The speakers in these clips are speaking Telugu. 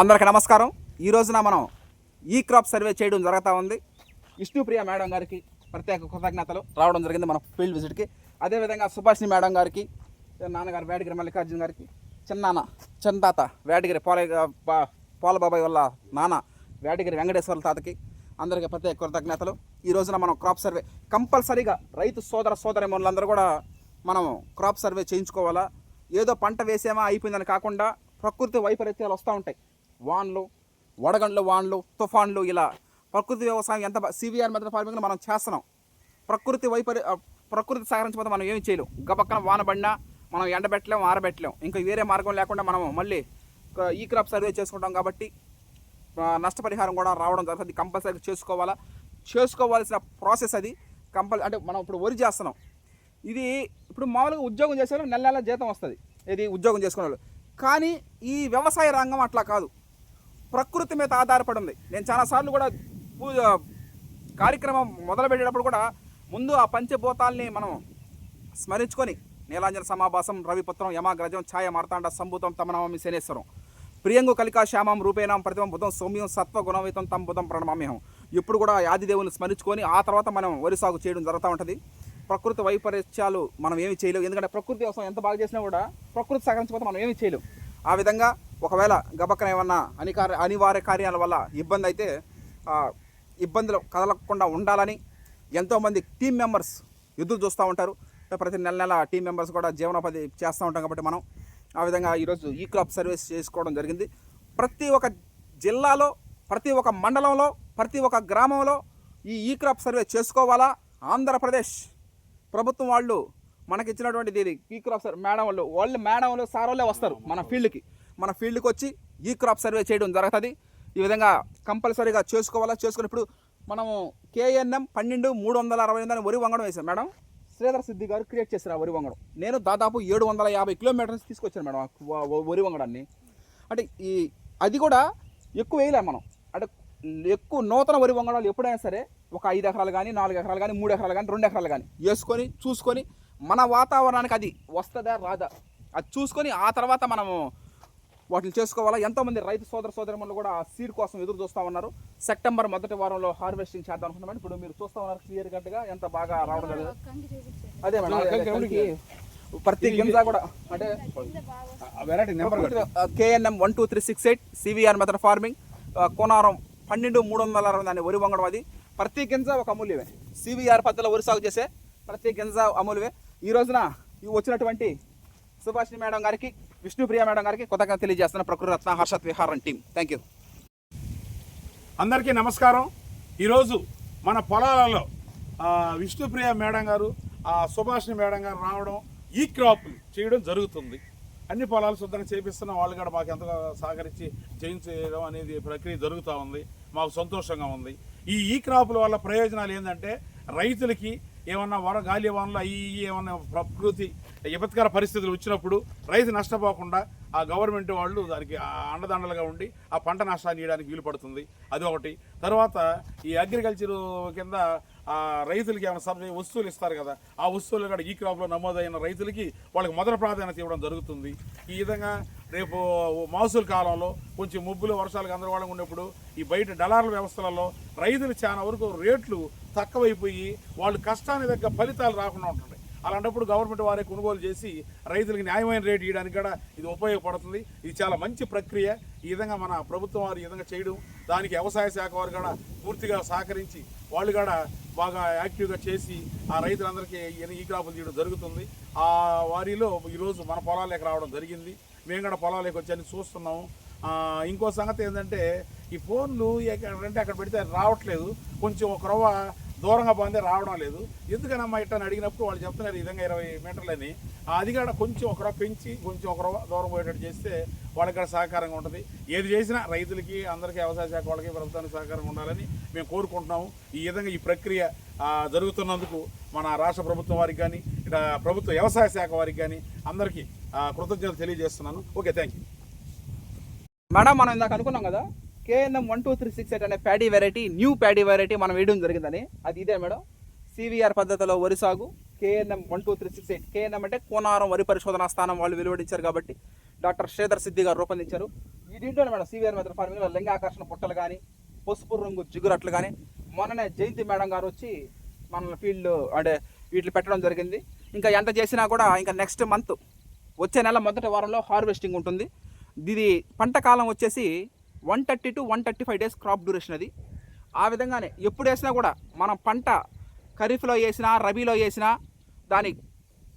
అందరికి నమస్కారం. ఈ రోజున మనం ఈ క్రాప్ సర్వే చేయడం జరుగుతూ ఉంది. విష్ణుప్రియ మేడం గారికి ప్రత్యేక కృతజ్ఞతలు. రావడం జరిగింది మన ఫీల్డ్ విజిట్కి అదేవిధంగా సుభాషిణి మేడం గారికి నాన్నగారు వేడిగిరి మల్లికార్జున గారికి చిన్నాన్న చిన్నతాత వేడిగిరి పోల పా- పోలబాబాయ్ వల్ల నాన్న వేటగిరి వెంకటేశ్వర తాతకి అందరికీ ప్రత్యేక కృతజ్ఞతలు. ఈ రోజున మనం క్రాప్ సర్వే కంపల్సరీగా రైతు సోదర సోదరి మనులందరూ కూడా మనం క్రాప్ సర్వే చేయించుకోవాలా? ఏదో పంట వేసామా? అయిపోయిందని కాకుండా ప్రకృతి వైపరీత్యాలు వస్తూ ఉంటాయి. వాన్లు వడగండ్లు వాన్లు తుఫాన్లు ఇలా ప్రకృతి వ్యవసాయం ఎంత సివిఆర్ మెథడ్ ఫార్మింగ్ మనం చేస్తున్నాం. ప్రకృతి వైపరి ప్రకృతి సహకరించకపోతే మనం ఏమి చేయలేం. గబక్కన వాన పడినా మనం ఎండబెట్టలేం ఆరబెట్టలేం ఇంకా వేరే మార్గం లేకుండా మనం మళ్ళీ ఒక ఈ క్రాప్ సర్వే చేసుకుంటాం కాబట్టి నష్టపరిహారం కూడా రావడం జరుగుతుంది. కంపల్సరీ చేసుకోవాలా? చేసుకోవాల్సిన ప్రాసెస్ అది. కంపల్ అంటే మనం ఇప్పుడు వరి చేస్తున్నాం. ఇది ఇప్పుడు మామూలుగా ఉద్యోగం చేసే నెల నెల జీతం వస్తుంది. ఇది ఉద్యోగం చేసుకునే వాళ్ళు కానీ ఈ వ్యవసాయ రంగం అట్లా కాదు. ప్రకృతి మీద ఆధారపడి ఉంది నేను చాలాసార్లు కూడా పూజ కార్యక్రమం మొదలుపెట్టేటప్పుడు కూడా ముందు ఆ పంచభూతాల్ని మనం స్మరించుకొని నీలాంజన సమాభాసం రవిపుత్రం యమాగ్రజం ఛాయ మార్తాండ సంభూతం తమనమామి శనేశ్వరం. ప్రియంగు కలికా శ్యామం రూపేణం ప్రతిమం బుధం సౌమ్యం సత్వ గుణవితం తమ బుధం ప్రణమామ్యహం ఇప్పుడు కూడా ఆదిదేవుని స్మరించుకొని ఆ తర్వాత మనం వరి సాగు చేయడం జరుగుతూ ఉంటుంది. ప్రకృతి వైపరీత్యాలు మనం ఏమి చేయలేము ఎందుకంటే ప్రకృతి వ్యవసాయం ఎంత బాగా చేసినా కూడా ప్రకృతి సహకరించకపోతే మనం ఏమి చేయలేము ఆ విధంగా ఒకవేళ గబక్కన ఏమన్నా అనికార్య అనివార్య కార్యాల వల్ల ఇబ్బంది అయితే ఇబ్బందులు కదలకుండా ఉండాలని ఎంతోమంది టీం మెంబర్స్ ఎదురు చూస్తూ ఉంటారు. ప్రతి నెల నెల టీం మెంబర్స్ కూడా జీవనోపాధి చేస్తూ ఉంటాం కాబట్టి మనం ఆ విధంగా ఈరోజు ఈ క్రాప్ సర్వీస్ చేసుకోవడం జరిగింది. ప్రతి ఒక్క జిల్లాలో ప్రతి ఒక్క మండలంలో ప్రతి ఒక్క గ్రామంలో ఈ ఈ క్రాప్ సర్వే చేసుకోవాలా? ఆంధ్రప్రదేశ్ ప్రభుత్వం వాళ్ళు మనకి ఇచ్చినటువంటి దీని ఈ క్రాప్ సర్వే మేడం వాళ్ళు వాళ్ళు మేడం వాళ్ళు సార్ వాళ్ళే వస్తారు మన ఫీల్డ్కి. మన ఫీల్డ్కి వచ్చి ఈ క్రాప్ సర్వే చేయడం జరుగుతుంది. ఈ విధంగా కంపల్సరీగా చేసుకోవాలా? చేసుకుని ఇప్పుడు మనము కేఎన్ఎం పన్నెండు మూడు వందల అరవై ఎనిమిది అని వరి వంగడం వేసాం మేడం. శ్రీధర్ సిద్ధి గారు క్రియేట్ చేశారు ఆ వరి వంగడం. నేను దాదాపు ఏడు వందల యాభై కిలోమీటర్స్ తీసుకొచ్చాను మేడం వరి వంగడాన్ని. అంటే ఈ అది కూడా ఎక్కువ వేయలేం మనం. అంటే ఎక్కువ నూతన వరి వంగడాలు ఎప్పుడైనా సరే ఒక ఐదు ఎకరాలు కానీ నాలుగు ఎకరాలు కానీ మూడు ఎకరాలు కానీ రెండు ఎకరాలు కానీ వేసుకొని చూసుకొని మన వాతావరణానికి అది వస్తుందా రాదా? అది చూసుకొని ఆ తర్వాత మనము వాటిని చేసుకోవాలా? ఎంతోమంది రైతు సోదర సోదరులు కూడా ఆ సీడ్ కోసం ఎదురు చూస్తూ ఉన్నారు. సెప్టెంబర్ మొదటి వారంలో హార్వెస్టింగ్ చేద్దాం అనుకున్నాం ఇప్పుడు మీరు చూస్తూ ఉన్నారు క్లియర్ కట్గా ఎంత బాగా రావడం జరిగింది. అదే మేడం ప్రతి గింజ కూడా అంటే variety number KNM one two three six eight CVR method farming Konaram పన్నెండు మూడు వందల అరవై దాన్ని వరి వంగడం అది. ప్రతి గింజ ఒక అమూల్యమే. సివిఆర్ పద్ధతిలో వరి సాగు చేసే ప్రతి గింజ అమూల్యమే. ఈ రోజున ఈ వచ్చినటువంటి సుభాషిణి మేడం గారికి విష్ణుప్రియ మేడం గారికి కొత్తగా తెలియజేస్తున్న ప్రకృతి రత్న హర్షత్ విహారం టీం. థ్యాంక్ యూ అందరికీ నమస్కారం. ఈరోజు మన పొలాలలో విష్ణుప్రియ మేడం గారు ఆ మేడం గారు రావడం ఈ క్రాప్ చేయడం జరుగుతుంది. అన్ని పొలాలు శుద్ధంగా చేపిస్తున్న వాళ్ళు కూడా మాకు ఎంతగా సహకరించి చేయించడం అనేది ప్రక్రియ జరుగుతూ ఉంది. మాకు సంతోషంగా ఉంది. ఈ ఈ క్రాపుల వల్ల ప్రయోజనాలు ఏంటంటే రైతులకి ఏమన్నా వర గాలి వానలు అవి ఏమన్నా ప్రకృతి విపత్కర పరిస్థితులు వచ్చినప్పుడు రైతు నష్టపోకుండా ఆ గవర్నమెంట్ వాళ్ళు దానికి అండదండలుగా ఉండి ఆ పంట నష్టాన్ని ఇవ్వడానికి వీలు పడుతుంది. అది ఒకటి. తర్వాత ఈ అగ్రికల్చర్ కింద ఆ రైతులకి ఏమైనా సబ్సిడీ వస్తువులు ఇస్తారు కదా ఆ వస్తువులు కూడా ఈ క్రాప్లో నమోదైన రైతులకి వాళ్ళకి మొదటి ప్రాధాన్యత ఇవ్వడం జరుగుతుంది. ఈ విధంగా రేపు మాసుల కాలంలో కొంచెం ముబ్బులు వర్షాలు గందరగోళంగా ఉన్నప్పుడు ఈ బయట డలార్ల వ్యవస్థలలో రైతులు చాలా వరకు రేట్లు తక్కువైపోయి వాళ్ళు కష్టానికి తగ్గ ఫలితాలు రాకుండా ఉంటుంది. అలాంటప్పుడు గవర్నమెంట్ వారే కొనుగోలు చేసి రైతులకు న్యాయమైన రేటు ఇవ్వడానికి కూడా ఇది ఉపయోగపడుతుంది. ఇది చాలా మంచి ప్రక్రియ. ఈ విధంగా మన ప్రభుత్వం వారు ఈ విధంగా చేయడం దానికి వ్యవసాయ శాఖ వారు కూడా పూర్తిగా సహకరించి వాళ్ళు కూడా బాగా యాక్టివ్గా చేసి ఆ రైతులందరికీ ఈ- క్రాపులు తీయడం జరుగుతుంది. ఆ వారిలో ఈరోజు మన పొలాలకు రావడం జరిగింది. మేము కూడా పొలాలకు వచ్చి అని చూస్తున్నాము. ఇంకో సంగతి ఏంటంటే ఈ ఫోన్లు అంటే అక్కడ పెడితే రావట్లేదు. కొంచెం ఒక రవ్వ దూరంగా పోతే రావడం లేదు. ఎందుకనమ్మా ఇట్లా అని అడిగినప్పుడు వాళ్ళు చెప్తున్నారు ఈ విధంగా ఇరవై మీటర్లని. అది కూడా కొంచెం ఒక రవ్వ పెంచి కొంచెం ఒక రవ్వ దూరం పోయేటట్టు చేస్తే వాళ్ళకి కూడా సహకారంగా ఉంటుంది. ఏది చేసినా రైతులకి అందరికీ వ్యవసాయ శాఖ వాళ్ళకి ప్రభుత్వానికి సహకారంగా ఉండాలని మేము కోరుకుంటున్నాము. ఈ విధంగా ఈ ప్రక్రియ జరుగుతున్నందుకు మన రాష్ట్ర ప్రభుత్వం వారికి కానీ ఇట్లా ప్రభుత్వ వ్యవసాయ శాఖ వారికి కానీ అందరికీ కృతజ్ఞతలు తెలియజేస్తున్నాను. ఓకే థ్యాంక్ యూ మేడం మనం ఇందాక అనుకున్నాం కదా KNM one two three six eight అనే paddy variety new paddy variety మనం వేయడం జరిగిందని. అది ఇదే మేడం. సివిఆర్ పద్ధతిలో వరి సాగు KNM one two three six eight. KNM అంటే కోనారం వరి పరిశోధనా స్థానం వాళ్ళు వెలువడించారు కాబట్టి డాక్టర్ శ్రీధర్ సిద్ధి గారు రూపొందించారు. ఈ దీంట్లోనే మేడం సివిఆర్ మెథడ్ ఫార్మింగ్లో లింగాకర్షణ పుట్టలు కానీ పసుపు రంగు జిగురట్లు కానీ మొన్ననే జయంతి మేడం గారు వచ్చి మన ఫీల్డ్ అంటే వీటిని పెట్టడం జరిగింది. ఇంకా ఎంత చేసినా కూడా ఇంకా నెక్స్ట్ మంత్ వచ్చే నెల మొదటి వారంలో హార్వెస్టింగ్ ఉంటుంది. ఇది పంట కాలం వచ్చేసి one thirty to one thirty five days crop duration అది. ఆ విధంగానే ఎప్పుడు వేసినా కూడా మనం పంట ఖరీఫ్లో వేసినా రబీలో వేసినా దాని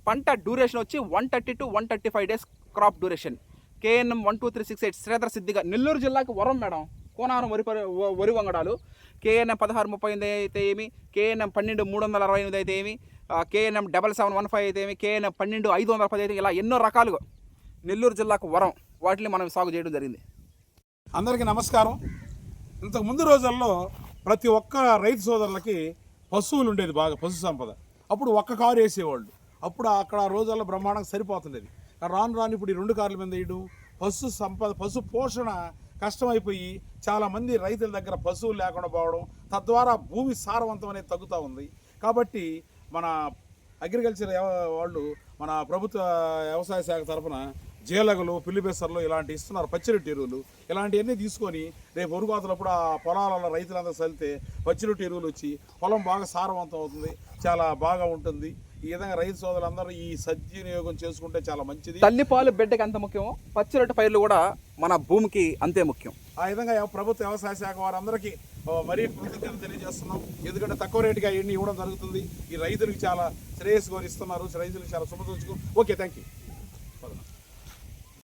పంట డ్యూరేషన్ వచ్చి one thirty to one thirty five days crop duration. KNM one two three six eight Sridhar సిద్ధిగా Nellore జిల్లాకి వరం మేడం. కోనారం వరి వ- వరి వంగడాలు. కేఎన్ఎం పదహారు ముప్పై ఎనిమిది అయితే ఏమి కేఎన్ఎం పన్నెండు మూడు వందల అరవై ఎనిమిది అయితే ఏమి KNM double seven one five అయితే ఏమి కేఎన్ఎం పన్నెండు ఐదు వందల పది అయితే ఇలా ఎన్నో రకాలుగా నెల్లూరు జిల్లాకు వరం వాటిని మనం సాగు చేయడం జరిగింది. అందరికీ నమస్కారం. ఇంతకు ముందు రోజుల్లో ప్రతి ఒక్క రైతు సోదరులకి పశువులు ఉండేది బాగా పశు సంపద. అప్పుడు ఒక్క కారు వేసేవాళ్ళు. అప్పుడు అక్కడ రోజుల్లో బ్రహ్మాండంగా సరిపోతుండేది. రాను రాను ఇప్పుడు ఈ రెండు కార్ల మీద వేయడం పశు సంపద పశు పోషణ కష్టమైపోయి చాలామంది రైతుల దగ్గర పశువులు లేకుండా పోవడం తద్వారా భూమి సారవంతం అనేది తగ్గుతూ ఉంది. కాబట్టి మన అగ్రికల్చర్ వాళ్ళు మన ప్రభుత్వ వ్యవసాయ శాఖ తరఫున జీలగలు పిల్లిబెసర్లు ఇలాంటి ఇస్తున్నారు పచ్చిరొట్టి ఎరువులు. ఇలాంటివన్నీ తీసుకొని రేపు ఉరుకోతలప్పుడు ఆ పొలాలలో రైతులందరూ చల్లితే పచ్చిరొట్టి ఎరువులు వచ్చి పొలం బాగా సారవంతం అవుతుంది చాలా బాగా ఉంటుంది. ఈ విధంగా రైతు సోదరులందరూ ఈ సద్వినియోగం చేసుకుంటే చాలా మంచిది. తల్లిపాలు బిడ్డకి ఎంత ముఖ్యమో? పచ్చిరొట్టు పైర్లు కూడా మన భూమికి అంతే ముఖ్యం. ఆ విధంగా ప్రభుత్వ వ్యవసాయ శాఖ వారందరికీ మరీ కృతజ్ఞతలు తెలియజేస్తున్నాం. ఎందుకంటే తక్కువ రేటుగా ఇవన్నీ ఇవ్వడం జరుగుతుంది. ఈ రైతులకు చాలా శ్రేయస్సు కోరిస్తున్నారు. రైతులకు చాలా శుభసూచకం ఓకే థ్యాంక్ యూ